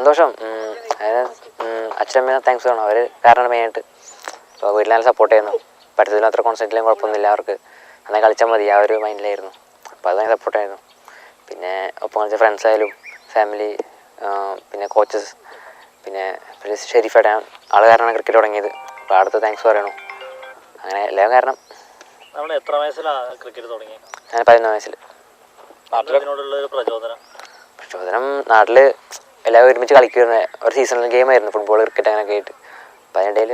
സന്തോഷം. അതിന് അച്ഛനമ്മേനെ താങ്ക്സ് വേണം. അവർ കാരണം മെയിനായിട്ട് അപ്പോൾ വീട്ടിൽ നല്ല സപ്പോർട്ട് ചെയ്യുന്നു. പഠിത്തത്തിൽ അത്ര കോൺസെൻട്രേറ്റിലും കുഴപ്പമൊന്നുമില്ല അവർക്ക്. നന്നായി കളിച്ചാൽ മതി ആ ഒരു മൈൻഡിലായിരുന്നു അപ്പോൾ അത് സപ്പോർട്ട് ആയിരുന്നു. പിന്നെ ഒപ്പം കളിച്ച ഫ്രണ്ട്സ് ആയാലും ഫാമിലി പിന്നെ കോച്ചസ് പിന്നെ പിന്നെ ഷെരീഫേട്ടൻ ആൾ കാരണമാണ് ക്രിക്കറ്റ് തുടങ്ങിയത്. അപ്പോൾ അടുത്ത് താങ്ക്സ് പറയണു. അങ്ങനെ എല്ലാം കാരണം. നമ്മൾ എത്ര വയസ്സിലാണ് ക്രിക്കറ്റ് തുടങ്ങിയത് ഞാൻ പതിനൊന്ന് വയസ്സിൽ പ്രചോദനം. പ്രചോദനം നാട്ടിൽ എല്ലാവരും ഒരുമിച്ച് കളിക്കുന്ന ഒരു സീസണൽ ഗെയിമായിരുന്നു ഫുട്ബോൾ ക്രിക്കറ്റ് അങ്ങനെയൊക്കെ ആയിട്ട്. അപ്പോൾ അതിനിടയിൽ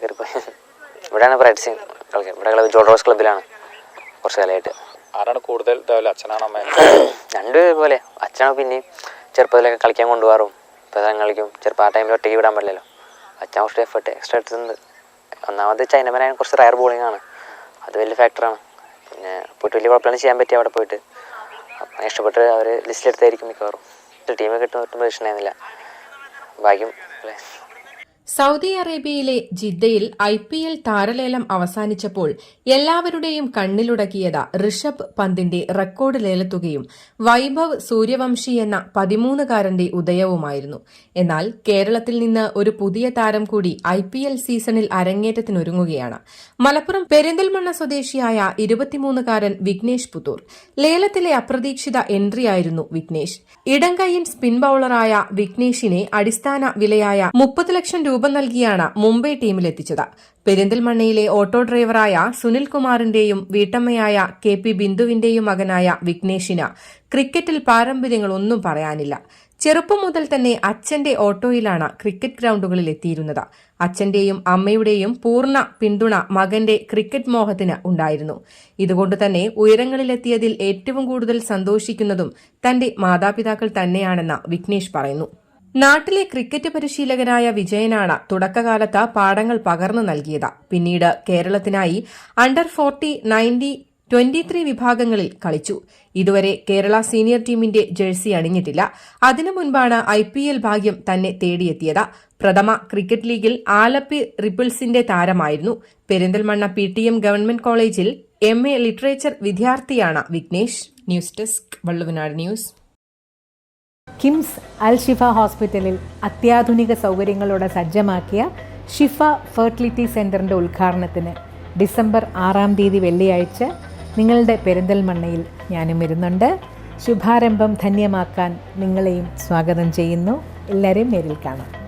കയറിപ്പോയി ഇവിടെയാണ് പ്രാക്ടീസ് കളിക്കുക ഇവിടെ ക്ലബ് ജോൾ റോസ് ക്ലബ്ബിലാണ് കുറച്ച് കാലമായിട്ട്. ആരാണ് കൂടുതൽ അച്ഛനാണ് അമ്മ രണ്ട് പോലെ. അച്ഛനാണ് പിന്നെയും ചെറുപ്പത്തിലൊക്കെ കളിക്കാൻ കൊണ്ടുപോകാറും. ഇപ്പം കളിക്കും. ചെറുപ്പം ആ ടൈമിൽ ഒറ്റയ്ക്ക് വിടാൻ പറ്റില്ലല്ലോ. അച്ഛൻ കുറച്ച് എഫേർട്ട് എക്സ്ട്രാ എടുത്തിട്ടുണ്ട് ഒന്നാമത് ചൈനമാനായ കുറച്ച് റയർ ബോളിംഗ് ആണ്. അത് വലിയ ഫാക്ടറാണ് പിന്നെ പോയിട്ട് വലിയ കുഴപ്പമില്ല ചെയ്യാൻ പറ്റിയ അവിടെ പോയിട്ട്. അപ്പം ഇഷ്ടപ്പെട്ട് അവർ ലിസ്റ്റിലെടുത്തായിരിക്കും മിക്കവാറും. ടീം കിട്ടുന്ന ഒട്ടും പ്രതീക്ഷയുണ്ടായിരുന്നില്ല ഭാഗ്യം. അല്ലേ? സൗദി അറേബ്യയിലെ ജിദ്ദയിൽ ഐ പി എൽ താരലേലം അവസാനിച്ചപ്പോൾ എല്ലാവരുടെയും കണ്ണിലുടക്കിയത് ഋഷഭ് പന്തിന്റെ റെക്കോർഡ് ലേലത്തുകയും വൈഭവ് സൂര്യവംശി എന്ന പതിമൂന്നുകാരന്റെ ഉദയവുമായിരുന്നു. എന്നാൽ കേരളത്തിൽ നിന്ന് ഒരു പുതിയ താരം കൂടി ഐ പി എൽ സീസണിൽ അരങ്ങേറ്റത്തിനൊരുങ്ങുകയാണ്. മലപ്പുറം പെരിന്തൽമണ്ണ സ്വദേശിയായ ഇരുപത്തിമൂന്നുകാരൻ വിഘ്നേഷ് പുത്തൂർ ലേലത്തിലെ അപ്രതീക്ഷിത എൻട്രിയായിരുന്നു വിഘ്നേഷ്. ഇടങ്കയ്യൻ സ്പിൻ ബൌളറായ വിഘ്നേഷിനെ അടിസ്ഥാന വിലയായ മുപ്പത് ലക്ഷം രൂപ നൽകിയാണ് മുംബൈ ടീമിലെത്തിച്ചത്. പെരിന്തൽമണ്ണയിലെ ഓട്ടോ ഡ്രൈവറായ സുനിൽ കുമാറിന്റെയും വീട്ടമ്മയായ കെ പി ബിന്ദുവിന്റെയും മകനായ വിഘ്നേഷിന് ക്രിക്കറ്റിൽ പാരമ്പര്യങ്ങളൊന്നും പറയാനില്ല. ചെറുപ്പം മുതൽ തന്നെ അച്ഛന്റെ ഓട്ടോയിലാണ് ക്രിക്കറ്റ് ഗ്രൗണ്ടുകളിൽ എത്തിയിരുന്നത്. അച്ഛന്റെയും അമ്മയുടെയും പൂർണ പിന്തുണ മകന്റെ ക്രിക്കറ്റ് മോഹത്തിന് ഉണ്ടായിരുന്നു. ഇതുകൊണ്ട് തന്നെ ഉയരങ്ങളിലെത്തിയതിൽ ഏറ്റവും കൂടുതൽ സന്തോഷിക്കുന്നതും തന്റെ മാതാപിതാക്കൾ തന്നെയാണെന്ന് വിഘ്നേഷ് പറയുന്നു. നാട്ടിലെ ക്രിക്കറ്റ് പരിശീലകനായ വിജയനാണ് തുടക്കകാലത്ത് പാഠങ്ങൾ പകർന്നു നൽകിയത്. പിന്നീട് കേരളത്തിനായി under forty ninety twenty three വിഭാഗങ്ങളിൽ കളിച്ചു. ഇതുവരെ കേരള സീനിയർ ടീമിന്റെ ജേഴ്സി അണിഞ്ഞിട്ടില്ല. അതിനു മുൻപാണ് ഐ പി എൽ ഭാഗ്യം തന്നെ തേടിയെത്തിയത്. പ്രഥമ ക്രിക്കറ്റ് ലീഗിൽ ആലപ്പി റിപ്പിൾസിന്റെ താരമായിരുന്നു. Perinthalmanna P T M government കോളേജിൽ എം എ ലിറ്ററേച്ചർ വിദ്യാർത്ഥിയാണ് Vignesh. News desk Valluvanad news. KIMS Al Shifa ഹോസ്പിറ്റലിൽ അത്യാധുനിക സൗകര്യങ്ങളോടെ സജ്ജമാക്കിയ ഷിഫ ഫെർട്ടിലിറ്റി സെന്ററിന്റെ ഉദ്ഘാടനത്തിന് ഡിസംബർ ആറാം തീയതി വെള്ളിയാഴ്ച നിങ്ങളുടെ പെരിന്തൽമണ്ണയിൽ ഞാനും വരുന്നുണ്ട്. ശുഭാരംഭം ധന്യമാക്കാൻ നിങ്ങളെയും സ്വാഗതം ചെയ്യുന്നു. എല്ലാവരെയും നേരിൽ കാണാം.